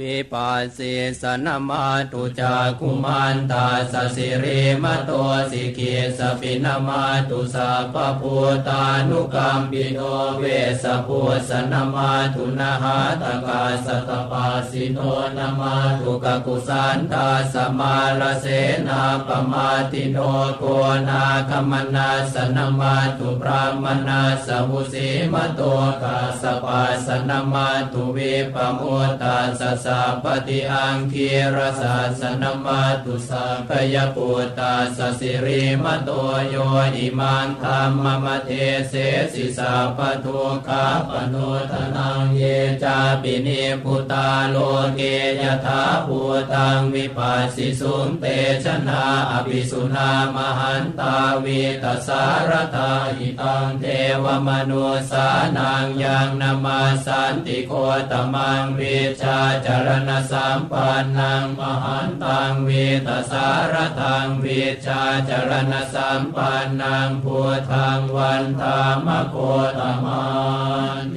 วิปัสสิสนมาตุจากุมานตาสสิริมโตสิกิสปินามาตุสัพพพุตานุกัมปิโนเวสพุสนมาตุนาหาตกาสตปาสิโนนมาตุกกุสันตาสมาลเสนาปมาติโนโกนาคมนาสนมาตุพระมนาสมุสีมโตกาสปาสนมาตุเวปโมตาสสะปฏิอังคีรสาสนามาตุสัพยปุตตาสสิริมโตโยอิมังธรรมมเทเสสิสาปทุกขาปโนทนังเยจาปินิพุตาโลเกยถาภูตังวิปัสสิสุงเตชนะอภิสุนามหันตาวิตสารตาหิตังเทวมนุสานังยังนามาสันติโคตมังวิชาจารณสัมปันนังมหันตังวีตสารทังวีชาจารณสัมปันนังพุทธังวันธามโคตมานเ